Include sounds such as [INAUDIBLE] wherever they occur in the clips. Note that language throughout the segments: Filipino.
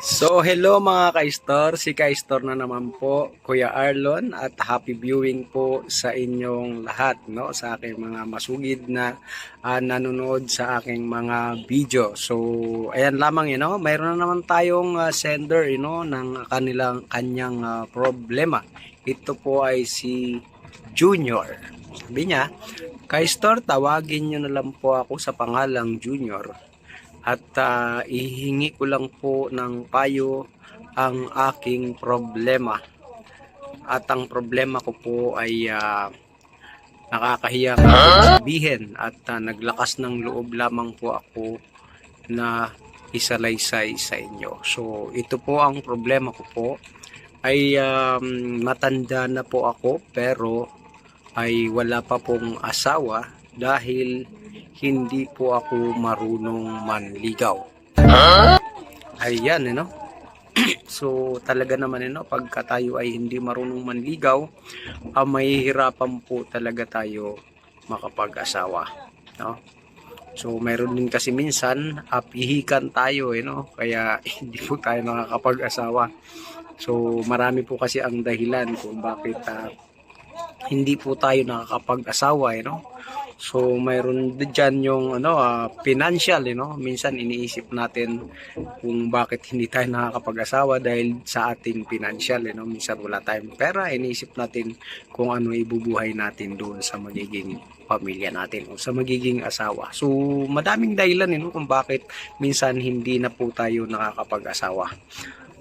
So hello mga ka-store, si ka-store na naman po, Kuya Arlon at happy viewing po sa inyong lahat, no? sa aking mga masugid na ah, nanonood sa aking mga video. So ayan lamang, you know, mayroon na naman tayong ah, sender, you know, ng kanilang kanyang ah, problema. Ito po ay si Junior. Sabi niya, ka-store, tawagin niyo na lang po ako sa pangalang Junior at ah, ihingi ko lang po ng payo ang aking problema. At ang problema ko po ay ah, nakakahiya nga sabihin at ah, naglakas ng loob lamang po ako na isalaysay sa inyo. So ito po ang problema ko po ay um, matanda na po ako pero ay wala pa pong asawa dahil hindi po ako marunong manligaw. Ayan, ano? [CLEARS THROAT] so, talaga naman, ano, pagka tayo ay hindi marunong manligaw, ah, mahihirapan po talaga tayo makapag-asawa. No? So, mayroon din kasi minsan, ah, pihikan tayo, eh, no? kaya [LAUGHS] hindi po tayo nakakapag-asawa. So, marami po kasi ang dahilan kung bakit ah, hindi po tayo nakakapag-asawa, eh, no? So, mayroon din dyan yung ano, ah, financial, you know? Minsan iniisip natin kung bakit hindi tayo nakakapag-asawa dahil sa ating financial, you know? Minsan wala tayong pera, iniisip natin kung ano ibubuhay natin doon sa magiging pamilya natin o sa magiging asawa. So, madaming dahilan, you know, kung bakit minsan hindi na po tayo nakakapag-asawa.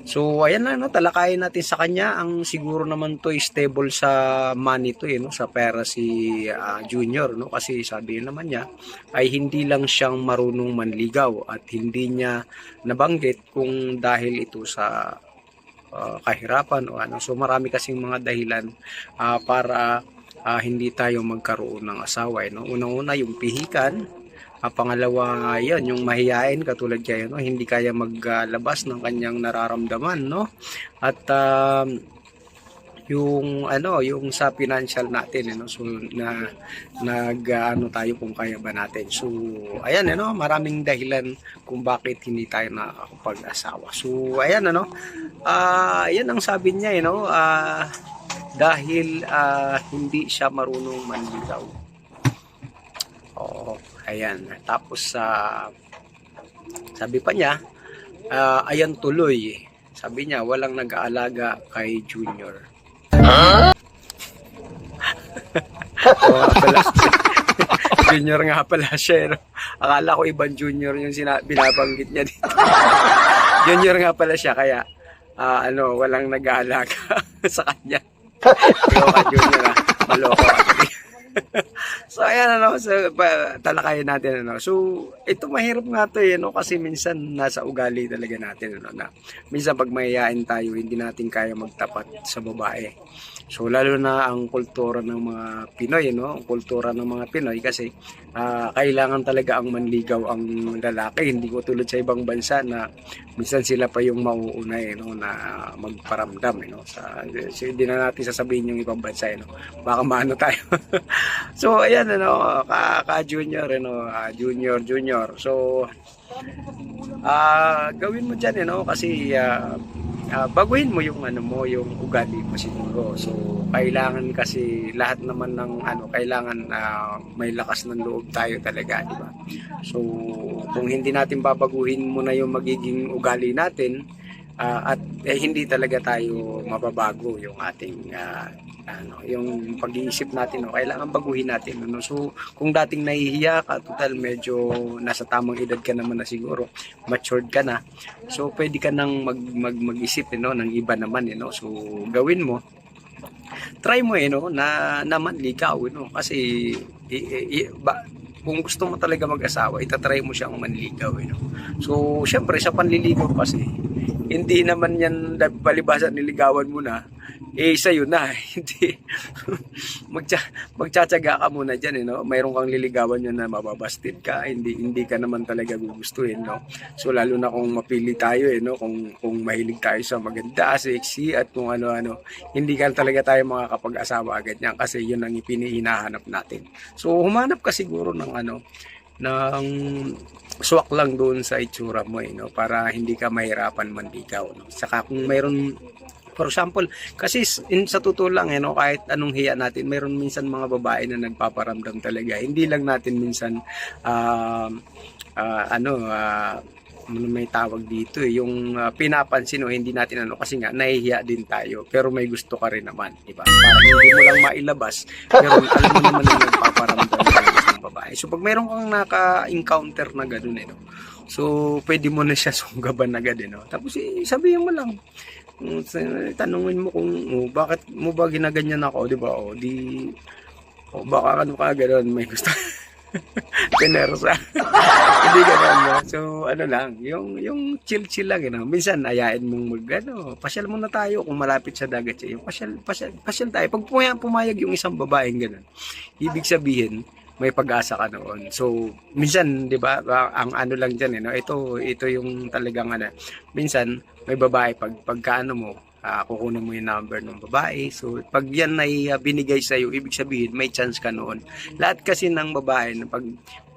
So, ayan lang, no, talakayin natin sa kanya. Ang siguro naman to stable sa money to, eh, no, sa pera si ah, Junior, no, kasi sabi naman niya ay hindi lang siyang marunong manligaw at hindi niya nabanggit kung dahil ito sa ah, kahirapan o ano. So, marami kasing mga dahilan ah, para ah, hindi tayo magkaroon ng asawa, eh, no. Unang-una yung pihikan, Ah, pangalawa, yan, yung mahiyain katulad kayo, no? hindi kaya maglabas ng kanyang nararamdaman, no? At um, yung ano, yung sa financial natin, ano, so na nag ano tayo kung kaya ba natin. So, ayan ano, maraming dahilan kung bakit hindi tayo nakakapag-asawa. So, ayan ano, ah yan ang sabi niya, you know, ah dahil ah, hindi siya marunong manligaw. Oo, ayan. Tapos sa sabi pa niya, ah, ayan tuloy. Sabi niya, walang nag-aalaga kay Junior. Oo nga pala. [LAUGHS] junior nga pala siya. eh? Akala ko ibang junior yung sina- binabanggit niya dito. [LAUGHS] junior nga pala siya, kaya ah, ano, walang nag-aalaga [LAUGHS] sa kanya. Maloko junior ah. Maloko. So ayan ano, so, pa, talakayin natin ano. So ito mahirap nga to eh, no? kasi minsan nasa ugali talaga natin ano, na minsan pag mayayain tayo hindi natin kaya magtapat sa babae. So lalo na ang kultura ng mga Pinoy, no? Ang kultura ng mga Pinoy kasi ah, kailangan talaga ang manligaw ang lalaki, hindi ko tulad sa ibang bansa na minsan sila pa yung mauuna eh, no? na magparamdam eh, no? Sa so, hindi na natin sasabihin yung ibang bansa eh, no? Baka maano tayo. [LAUGHS] so ayan ano, ka, ka junior ano, ah, junior junior. So ah gawin mo diyan ano kasi ah, ah, baguhin mo yung ano mo, yung ugali mo siguro. So, kailangan kasi lahat naman ng ano, kailangan ah, may lakas ng loob tayo talaga, di ba? So, kung hindi natin babaguhin muna yung magiging ugali natin, ah, at eh, hindi talaga tayo mababago yung ating ah, ano, yung pag-iisip natin, no, kailangan baguhin natin. Ano? So, kung dating nahihiya ka, total medyo nasa tamang edad ka naman na siguro, matured ka na, So pwede ka nang mag, mag mag-isip eh, no, ng iba naman eh, no. So gawin mo. Try mo eh no na naman ligaw eh, no kasi i, i, ba, kung gusto mo talaga mag-asawa, itatry mo siyang manligaw eh, no. So syempre sa panliligaw kasi hindi naman yan palibasa niligawan mo na eh sa'yo na [LAUGHS] hindi magtsa, magtsatsaga ka muna dyan eh, no? mayroon kang liligawan yan na mababastid ka hindi hindi ka naman talaga gugustuhin no So lalo na kung mapili tayo eh no kung kung mahilig tayo sa maganda, sexy at kung ano-ano, hindi ka talaga tayo makakapag-asawa agad niyan kasi yun ang ipinihinahanap natin. So humanap ka siguro ng ano ng swak lang doon sa itsura mo eh, no? para hindi ka mahirapan manligaw. No? Saka kung mayroon For example, kasi in, sa totoo lang, eh, no, kahit anong hiya natin, mayroon minsan mga babae na nagpaparamdam talaga. Hindi lang natin minsan, um, ah, ano, ah, ano may tawag dito eh, yung ah, pinapansin o hindi natin ano kasi nga nahihiya din tayo pero may gusto ka rin naman di ba para hindi mo lang mailabas pero alam mo naman na nagpaparamdam ng babae so pag mayroon kang naka-encounter na gano'n eh, no? so pwede mo na siya sunggaban agad eh, no? tapos eh, sabihin mo lang Mm, sa- tanungin mo kung oh, bakit mo ba ginaganyan ako di ba o di o baka ano ka gano'n may gusto [LAUGHS] Pinersa. [LAUGHS] Hindi ganun, no? So, ano lang, yung, yung chill-chill lang, you know? Minsan, ayain mong mag, ano, pasyal muna tayo kung malapit sa dagat siya. Yung pasyal, pasyal, pasyal tayo. Pag pumayag, pumayag yung isang babaeng ganun, ibig sabihin, may pag-asa ka noon. So, minsan, di ba, ang ano lang dyan, eh, no? ito, ito yung talagang, ano, minsan, may babae, pag, pagka ano mo, ah, kukunin mo yung number ng babae. So, pag yan ay ah, binigay sa'yo, ibig sabihin, may chance ka noon. Lahat kasi ng babae, na pag,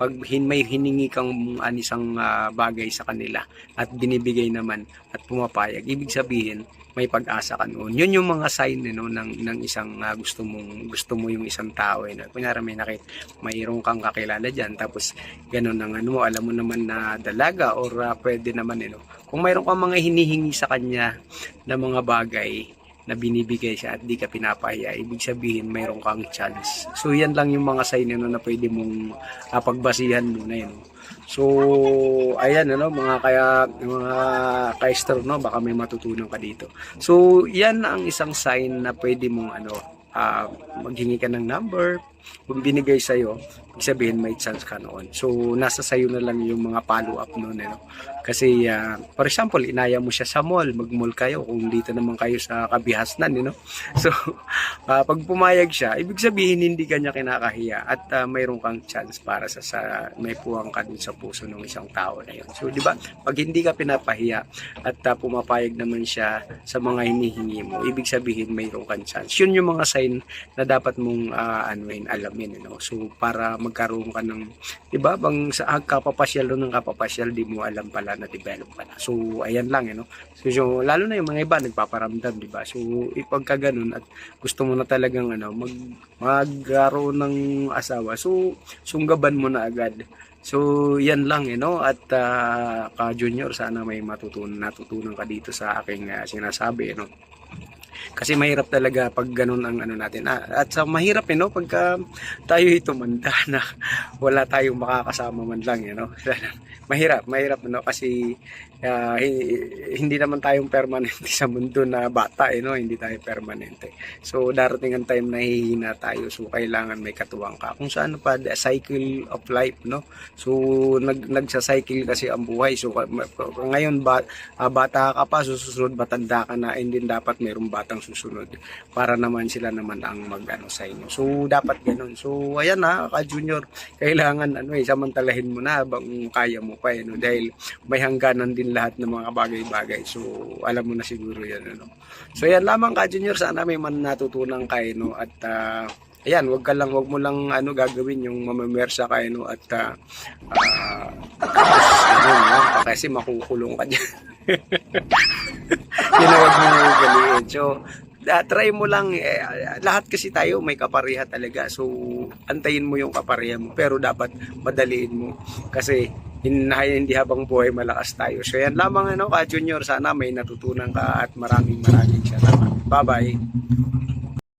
pag hin, may hiningi kang anisang ah, bagay sa kanila at binibigay naman at pumapayag, ibig sabihin, may pag-asa ka noon. Yun yung mga sign eh, no, ng, ng isang ah, gusto mong gusto mo yung isang tao. Eh, no? Kunyari may nakit, mayroong kang kakilala dyan, tapos ganun ang ano mo, alam mo naman na dalaga or ah, pwede naman, eh, no? kung mayroon kang mga hinihingi sa kanya na mga bagay na binibigay siya at di ka pinapahiya, ibig sabihin mayroon kang chance. So yan lang yung mga sign ano, na pwede mong ah, pagbasihan muna yun. So ayan ano mga kaya mga kaister no baka may matutunan ka dito. So yan ang isang sign na pwede mong ano ah, maghingi ka ng number kung binigay sa ibig sabihin may chance ka noon. So nasa sayo na lang yung mga follow up noon ano. Kasi, ah, for example, inaya mo siya sa mall, mag-mall kayo, kung dito naman kayo sa kabihasnan, you know? [LAUGHS] So, ah, pag pumayag siya, ibig sabihin hindi ka kinakahiya at ah, mayroon kang chance para sa, sa may puwang ka dun sa puso ng isang tao na yun. So, di ba, pag hindi ka pinapahiya at ah, pumapayag naman siya sa mga hinihingi mo, ibig sabihin mayroon kang chance. Yun yung mga sign na dapat mong ah, anuin, alamin, know? So, para magkaroon ka ng, di ba, bang sa ah, kapapasyal doon ng kapapasyal, di mo alam pala na develop ka na. So, ayan lang, know? So, so, lalo na yung mga iba, nagpaparamdam, di ba? So, ipagka ganun at gusto mo na talagang, ano, mag, magkaroon ng asawa, so, sunggaban mo na agad. So, yan lang, you know? At, ah, ka-junior, sana may matutunan, natutunan ka dito sa aking ah, sinasabi, you know? Kasi mahirap talaga pag ganun ang ano natin. Ah, at sa mahirap eh, no? Pagka tayo tumanda [LAUGHS] na wala tayong makakasama man lang, you know? [LAUGHS] mahirap, mahirap, no? Kasi hi- hindi naman tayong permanente [LAUGHS] sa mundo na bata, eh, no? Hindi tayo permanente. So, darating ang time na hihina tayo. So, kailangan may katuwang ka. Kung saan pa, the cycle of life, no? So, nag, nagsa-cycle kasi ang buhay. So, ngayon, ba, ah, bata ka pa, susunod, matanda ka na, and then dapat mayroong batang susunod para naman sila naman ang mag-ano sa inyo. So, dapat ganun. So, ayan na, ka-junior, kailangan, ano eh, samantalahin mo na habang kaya mo pa, eh, no? Dahil may hangganan din lahat ng mga bagay-bagay. So, alam mo na siguro yan, ano. So, yan lamang ka-junior, sana may man natutunan kayo, no? At, ah, Ayan, wag ka lang, wag mo lang ano gagawin yung mamamersa ka no at ah, ah, tapos, ano, no? kasi makukulong ka diyan. [LAUGHS] Yun ang wag mo ugaliin. So, ah, try mo lang eh, lahat kasi tayo may kapareha talaga. So, antayin mo yung kapareha mo pero dapat madaliin mo kasi hindi habang buhay malakas tayo. So, yan lamang ano ka junior, sana may natutunan ka at maraming maraming salamat. Bye-bye.